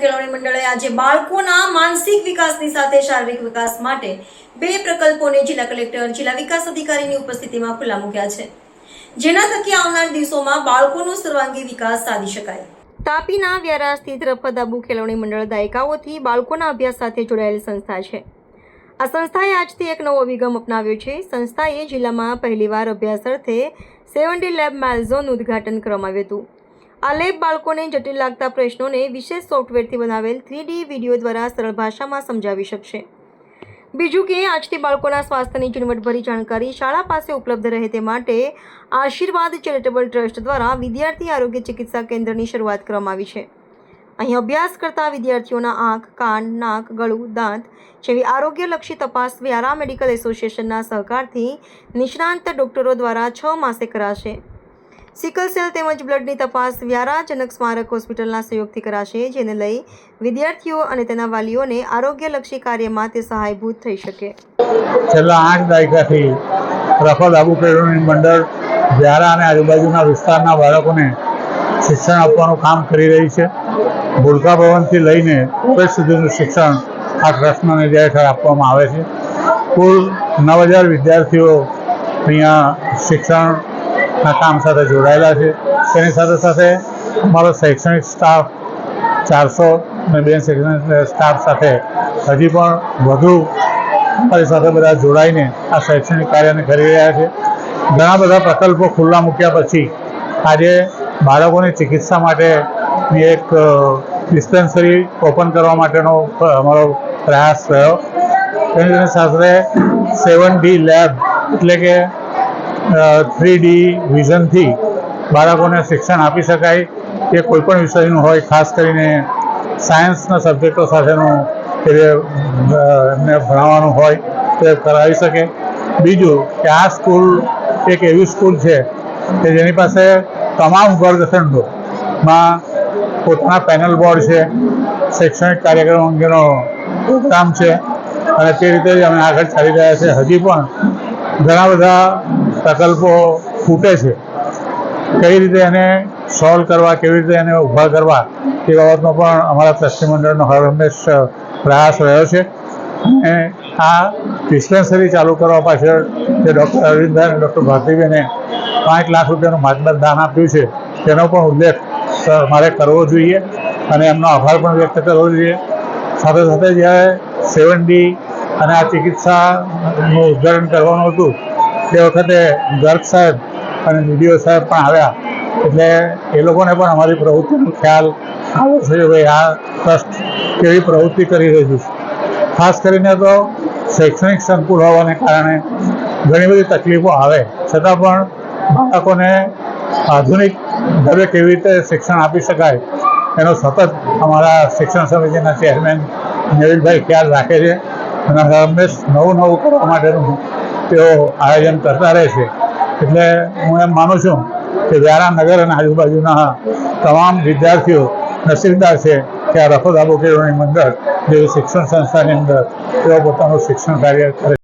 કેળવણી મંડળે આજે બાળકોના માનસિક વિકાસની સાથે શારીરિક વિકાસ માટે બે પ્રકલ્પોને જિલ્લા કલેક્ટર, જિલ્લા વિકાસ અધિકારીની ઉપસ્થિતિમાં ખુલ્લા મૂક્યા છે. જેના થકી આવનાર દિવસોમાં બાળકોનો સર્વાંગી વિકાસ સાધી શકાય. તાપીના વ્યારા સ્થિત રફત આબુ ખેલવણી મંડળ દાયકાઓથી બાળકોના અભ્યાસ સાથે જોડાયેલ સંસ્થા છે. આ સંસ્થાએ આજથી એક નવો અભિગમ અપનાવ્યો છે. સંસ્થાએ જિલ્લામાં પહેલીવાર અભ્યાસ અર્થે સેવન ડે લેબ માલઝોનનું ઉદ્ઘાટન કરવામાં આવ્યું હતું. આ બાળકોને જટિલ લાગતા પ્રશ્નોને વિશેષ સોફ્ટવેરથી બનાવેલ થ્રી ડી વીડિયો દ્વારા સરળ ભાષામાં સમજાવી શકશે. બીજું કે આજથી બાળકોના સ્વાસ્થ્યની ઝીણવટભરી જાણકારી શાળા પાસે ઉપલબ્ધ રહે તે માટે આશીર્વાદ ચેરિટેબલ ટ્રસ્ટ દ્વારા વિદ્યાર્થી આરોગ્ય ચિકિત્સા કેન્દ્રની શરૂઆત કરવામાં આવી છે. અહીં અભ્યાસ કરતા વિદ્યાર્થીઓના આંખ, કાન, નાક, ગળું, દાંત જેવી આરોગ્યલક્ષી તપાસ વ્યારા મેડિકલ એસોસિએશનના સહકારથી નિષ્ણાંત ડોક્ટરો દ્વારા છ માસે કરાશે. સિકલ સેલ તેમજ બ્લડની તપાસ વ્યારા જનક સ્મારક હોસ્પિટલના સહયોગથી કરાશે, જેને લઈ વિદ્યાર્થીઓ અને તેના વાલીઓને આરોગ્યલક્ષી કાર્યમાં તે સહાયભૂત થઈ શકે. છેલ્લા આઠ દાયકાથી રફત આબુ કેળવણી મંડળ વ્યારા અને આજુબાજુના વિસ્તારના બાળકોને શિક્ષણ આપવાનું કામ કરી રહી છે. ભૂલકા ભવનથી લઈને કોલેજ સુધીનું શિક્ષણ આ ટ્રસ્ટના નિર્ણય હેઠળ આપવામાં આવે છે. કુલ નવ હજાર વિદ્યાર્થીઓ અહીંયા શિક્ષણના કામ સાથે જોડાયેલા છે. તેની સાથે સાથે અમારો શૈક્ષણિક સ્ટાફ ચારસો અને બે શૈક્ષણિક સ્ટાફ સાથે હજી પણ વધુ અમારી સાથે બધા જોડાઈને આ શૈક્ષણિક કાર્યને કરી રહ્યા છે. ઘણા બધા પ્રકલ્પો ખુલ્લા મૂક્યા પછી આજે બાળકોની ચિકિત્સા માટેની એક ડિસ્પેન્સરી ઓપન કરવા માટેનો અમારો પ્રયાસ રહ્યો તેની સાથે સેવન ડી લેબ એટલે કે થ્રી ડી વિઝનથી બાળકોને શિક્ષણ આપી શકાય એ કોઈપણ વિષયનું હોય, ખાસ કરીને સાયન્સના સબ્જેક્ટો સાથેનું કે એમને ભણાવવાનું હોય તે કરાવી શકે. બીજું કે આ સ્કૂલ એક એવી સ્કૂલ છે કે જેની પાસે તમામ વર્ગખંડોમાં પોતાના પેનલ બોર્ડ છે, શૈક્ષણિક કાર્યક્રમ અંગેનો પ્રોગ્રામ છે અને તે રીતે જ અમે આગળ ચાલી રહ્યા છે હજી પણ ઘણા બધા પ્રકલ્પો ખૂટે છે. કઈ રીતે એને સોલ્વ કરવા, કેવી રીતે એને ઊભા કરવા તે બાબતનો પણ અમારા ટ્રસ્ટી મંડળનો હર હંમેશ પ્રયાસ રહ્યો છે. અને આ ડિસ્પેન્સરી ચાલુ કરવા પાછળ જે ડૉક્ટર અરવિંદભાઈ અને ડૉક્ટર ભારતીબેને પાંચ લાખ રૂપિયાનું માર્ગદર્શન દાન આપ્યું છે, તેનો પણ ઉલ્લેખ મારે કરવો જોઈએ અને એમનો આભાર પણ વ્યક્ત કરવો જોઈએ. સાથે સાથે જ્યારે સેવન ડી અને આ ચિકિત્સાનું ઉદ્ઘાટન કરવાનું હતું તે વખતે ગર્ગ સાહેબ અને ડીડીઓ સાહેબ પણ આવ્યા. એટલે એ લોકોને પણ અમારી પ્રવૃત્તિનો ખ્યાલ આવ્યો છે કે ભાઈ આ ટ્રસ્ટ કેવી પ્રવૃત્તિ કરી રહ્યું છે. ખાસ કરીને તો શૈક્ષણિક સંકુલ હોવાને કારણે ઘણી બધી તકલીફો આવે. છતાં પણ બાળકોને આધુનિક ઢબે કેવી રીતે શિક્ષણ આપી શકાય એનો સતત અમારા શિક્ષણ સમિતિના ચેરમેન નવીનભાઈ ખ્યાલ રાખે છે. અને હંમેશ નવું નવું કરવા માટેનું તેઓ આયોજન કરતા રહે છે. એટલે હું એમ માનું છું કે વ્યારા નગર અને આજુબાજુના તમામ વિદ્યાર્થીઓ નસીબદાર છે કે આ રફત આબુ કેળવણી મંડળ જેવી શિક્ષણ સંસ્થાની અંદર તેઓ પોતાનું શિક્ષણ કાર્ય કરે